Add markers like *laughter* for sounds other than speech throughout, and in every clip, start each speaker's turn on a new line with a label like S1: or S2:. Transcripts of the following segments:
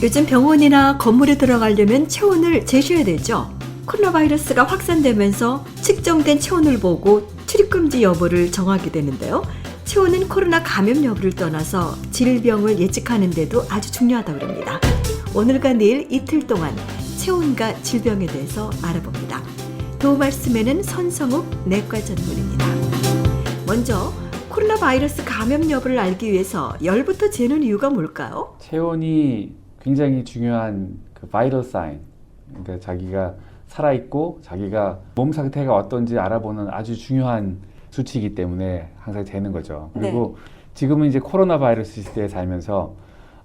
S1: 요즘 병원이나 건물에 들어가려면 체온을 재셔야 되죠. 코로나 바이러스가 확산되면서 측정된 체온을 보고 출입금지 여부를 정하게 되는데요. 체온은 코로나 감염 여부를 떠나서 질병을 예측하는데도 아주 중요하다고 합니다. 오늘과 내일 이틀 동안 체온과 질병에 대해서 알아봅니다. 도움 말씀에는 선성욱 내과 전문입니다. 먼저 코로나 바이러스 감염 여부를 알기 위해서 열부터 재는 이유가 뭘까요?
S2: 체온이 굉장히 중요한 그 바이럴 사인. 그러니까 자기가 살아 있고 자기가 몸 상태가 어떤지 알아보는 아주 중요한 수치이기 때문에 항상 재는 거죠. 그리고 지금은 이제 코로나 바이러스 시대에 살면서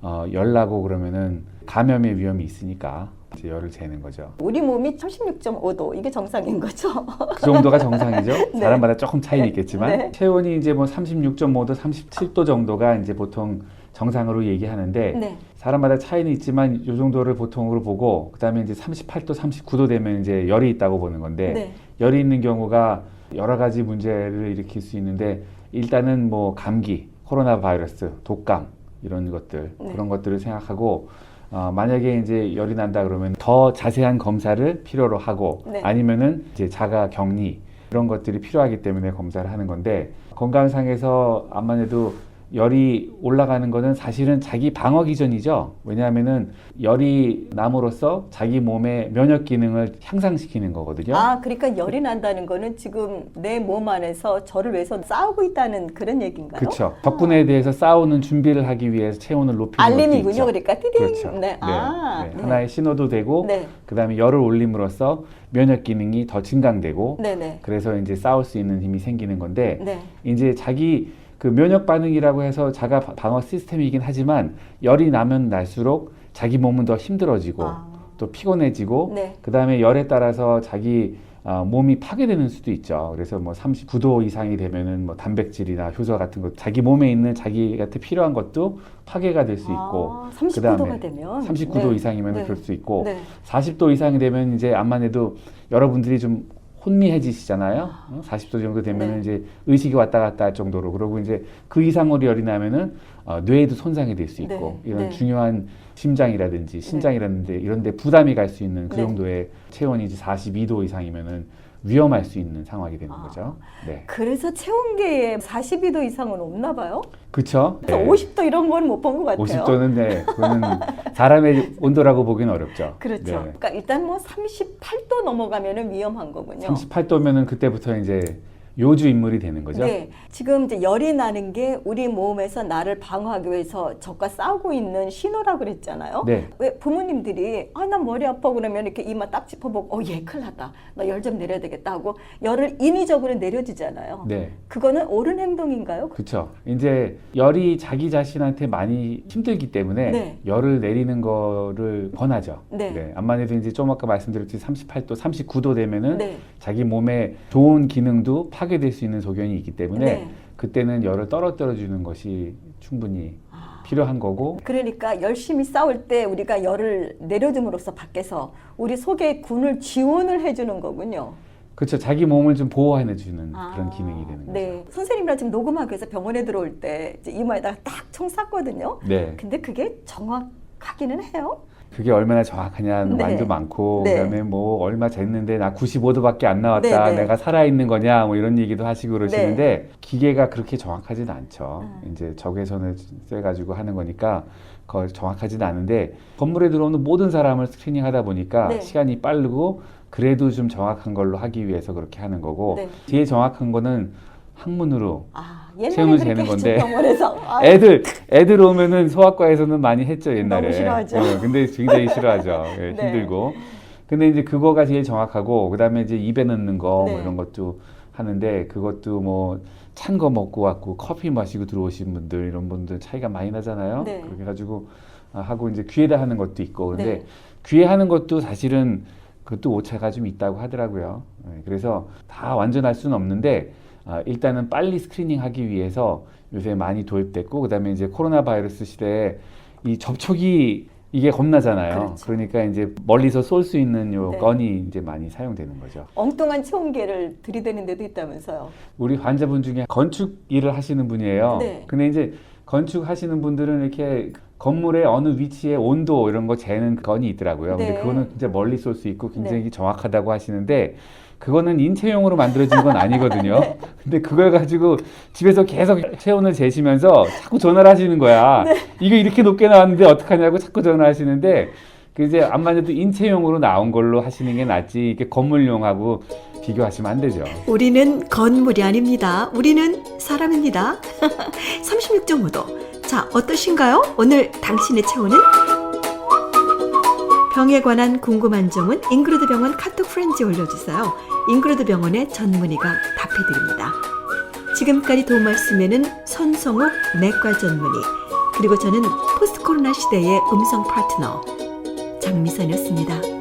S2: 어, 열 나고 그러면은 감염의 위험이 있으니까 이제 열을 재는 거죠.
S3: 우리 몸이 36.5도 이게 정상인 거죠.
S2: 그 정도가 정상이죠. *laughs*
S3: 네.
S2: 사람마다 조금 차이는 있겠지만
S3: 네.
S2: 체온이 이제 뭐 36.5도, 37도 정도가 이제 보통 정상으로 얘기하는데
S3: 네.
S2: 사람마다 차이는 있지만 이 정도를 보통으로 보고 그다음에 이제 38도, 39도 되면 이제 열이 있다고 보는 건데
S3: 네.
S2: 열이 있는 경우가 여러 가지 문제를 일으킬 수 있는데 일단은 뭐 감기, 코로나 바이러스, 독감 이런 것들
S3: 네.
S2: 그런 것들을 생각하고 어, 만약에 이제 열이 난다 그러면 더 자세한 검사를 필요로 하고
S3: 네.
S2: 아니면은 이제 자가 격리 이런 것들이 필요하기 때문에 검사를 하는 건데 건강상에서 암만 해도 열이 올라가는 거는 사실은 자기 방어 기전이죠. 왜냐하면은 열이 남으로써 자기 몸의 면역 기능을 향상시키는 거거든요.
S3: 아, 그러니까 열이 난다는 거는 지금 내 몸 안에서 저를 위해서 싸우고 있다는 그런 얘기인가요?
S2: 그렇죠. 적군에 대해서 싸우는 준비를 하기 위해서 체온을 높이는
S3: 알림이군요. 그러니까 띠딩.
S2: 그렇죠.
S3: 네. 아,
S2: 네. 하나의 신호도 되고
S3: 네.
S2: 그다음에 열을 올림으로써 면역 기능이 더 증강되고
S3: 네, 네.
S2: 그래서 이제 싸울 수 있는 힘이 생기는 건데
S3: 네.
S2: 이제 자기 그 면역 반응이라고 해서 자가 바- 방어 시스템이긴 하지만 열이 나면 날수록 자기 몸은 더 힘들어지고
S3: 아.
S2: 또 피곤해지고
S3: 네.
S2: 그다음에 열에 따라서 자기 아, 몸이 파괴되는 수도 있죠. 그래서 뭐 39도 이상이 되면은 뭐 단백질이나 효소 같은 것 자기 몸에 있는 자기한테 필요한 것도 파괴가 될수 있고
S3: 아, 39도가
S2: 그다음에
S3: 되면
S2: 39도
S3: 네.
S2: 이상이면
S3: 네.
S2: 그럴 수 있고
S3: 네.
S2: 40도 이상이 되면 이제 암만 해도 여러분들이 좀 혼미해지시잖아요. 어? 40도 정도 되면은
S3: 네.
S2: 이제 의식이 왔다 갔다 할 정도로 그러고 이제 그 이상으로 열이 나면은 어, 뇌에도 손상이 될 수 있고
S3: 네.
S2: 이런
S3: 네.
S2: 중요한 심장이라든지 신장이라든지 이런 데 부담이 갈 수 있는 그
S3: 네.
S2: 정도의 체온이 이제 42도 이상이면은 위험할 수 있는 상황이 되는
S3: 아.
S2: 거죠. 네.
S3: 그래서 체온계에 42도 이상은 없나 봐요?
S2: 그렇죠?
S3: 그래서 50도 이런 건 못 본 것 같아요.
S2: 50도는 네. 그거는 사람의 온도라고 보기는 어렵죠.
S3: 그렇죠.
S2: 네.
S3: 그러니까 일단 뭐 38도 넘어가면은 위험한 거군요.
S2: 38도면은 그때부터 이제 요주 인물이 되는 거죠.
S3: 네, 지금 이제 열이 나는 게 우리 몸에서 나를 방어하기 위해서 적과 싸우고 있는 신호라고 그랬잖아요.
S2: 네.
S3: 왜 부모님들이 아나 머리 아파 그러면 이렇게 이마 딱 짚어보고 어얘 큰일 났다 나 열 좀 내려야 되겠다 하고 열을 인위적으로 내려주잖아요.
S2: 네.
S3: 그거는 옳은 행동인가요?
S2: 그렇죠. 이제 열이 자기 자신한테 많이 힘들기 때문에
S3: 네.
S2: 열을 내리는 거를 권하죠.
S3: 네.
S2: 암만 해도 이제 좀 아까 말씀드렸듯이 38도, 39도 되면은
S3: 네.
S2: 자기 몸에 좋은 기능도 파 괴될 수 있는 소견이 있기 때문에
S3: 네.
S2: 그때는 열을 떨어뜨려 주는 것이 충분히
S3: 아.
S2: 필요한 거고
S3: 그러니까 열심히 싸울 때 우리가 열을 내려줌으로써 밖에서 우리 속에 군을 지원을 해주는 거군요.
S2: 그렇죠. 자기 몸을 좀 보호해 주는
S3: 아,
S2: 그런 기능이 되는 거죠.
S3: 네. 선생님이랑 지금 녹음하기 위해서 병원에 들어올 때 이마에다가 딱총 쐈거든요.
S2: 네.
S3: 근데 그게 정확하기는 해요?
S2: 그게 얼마나 정확하냐는
S3: 네.
S2: 말도 많고
S3: 네.
S2: 그다음에 뭐 얼마 쟀는데 나 95도밖에 안 나왔다
S3: 네, 네.
S2: 내가 살아 있는 거냐 뭐 이런 얘기도 하시고 그러시는데 기계가 그렇게 정확하지는 않죠
S3: 음.
S2: 이제 적외선을 쐬 가지고 하는 거니까 거 정확하지는 않은데 건물에 들어오는 모든 사람을 스크리닝하다 보니까
S3: 네.
S2: 시간이 빠르고 그래도 좀 정확한 걸로 하기 위해서 그렇게 하는 거고
S3: 네.
S2: 제일 정확한 거는 항문으로
S3: 아, 그렇게
S2: 재는 건데.
S3: 아,
S2: 애들 애들 오면은 소아과에서는 많이 했죠 옛날에.
S3: 너무 싫어하죠.
S2: 예, 근데 굉장히 싫어하죠. *laughs* 예,
S3: 네.
S2: 힘들고. 근데 이제 그거가 제일 정확하고 그다음에 이제 입에 넣는 거뭐
S3: 네.
S2: 이런 것도 하는데 그것도 뭐 찬 거 먹고 왔고 커피 마시고 들어오신 분들 이런 분들 차이가 많이 나잖아요.
S3: 네.
S2: 그렇게 가지고 아, 하고 이제 귀에다 하는 것도 있고 근데
S3: 네.
S2: 귀에 하는 것도 사실은 그것도 오차가 좀 있다고 하더라고요. 예, 그래서 다 완전할 수는 없는데 아, 일단은 빨리 스크리닝하기 위해서 요새 많이 도입됐고 그다음에 이제 코로나 바이러스 시대에 이 접촉이 이게 겁나잖아요.
S3: 그렇죠.
S2: 그러니까 이제 멀리서 쏠 수 있는 요
S3: 네.
S2: 건이 이제 많이 사용되는 거죠.
S3: 엉뚱한 체온계를 들이대는 데도 있다면서요.
S2: 우리 환자분 중에 건축 일을 하시는 분이에요.
S3: 네.
S2: 근데 이제 건축 하시는 분들은 이렇게 건물의 어느 위치에 온도 이런 거 재는 건이 있더라고요.
S4: 네.
S2: 근데 그거는 진짜 멀리 쏠 수 있고 굉장히 정확하다고 하시는데 그거는 인체용으로 만들어진 건 아니거든요. *laughs*
S4: 네.
S2: 근데 그걸 가지고 집에서 계속 체온을 재시면서 자꾸 전화를 하시는 거야.
S4: 네.
S2: 이거 이렇게 높게 나왔는데 어떡하냐고 자꾸 전화하시는데 그 이제 안만 해도 인체용으로 나온 걸로 하시는 게 낫지 이게 건물용하고 비교하시면 안 되죠.
S3: 우리는 건물이 아닙니다. 우리는 사람입니다. *laughs* 36.5도. 자, 어떠신가요? 오늘 당신의 체온은? 병에 관한 궁금한 점은 잉그리드 병원 카톡 프렌즈 올려주세요. 잉그리드 병원의 전문의가 답해드립니다. 지금까지 도움 말씀에는 손성욱 내과 전문의 그리고 저는 포스트 코로나 시대의 음성 파트너 장미선이었습니다.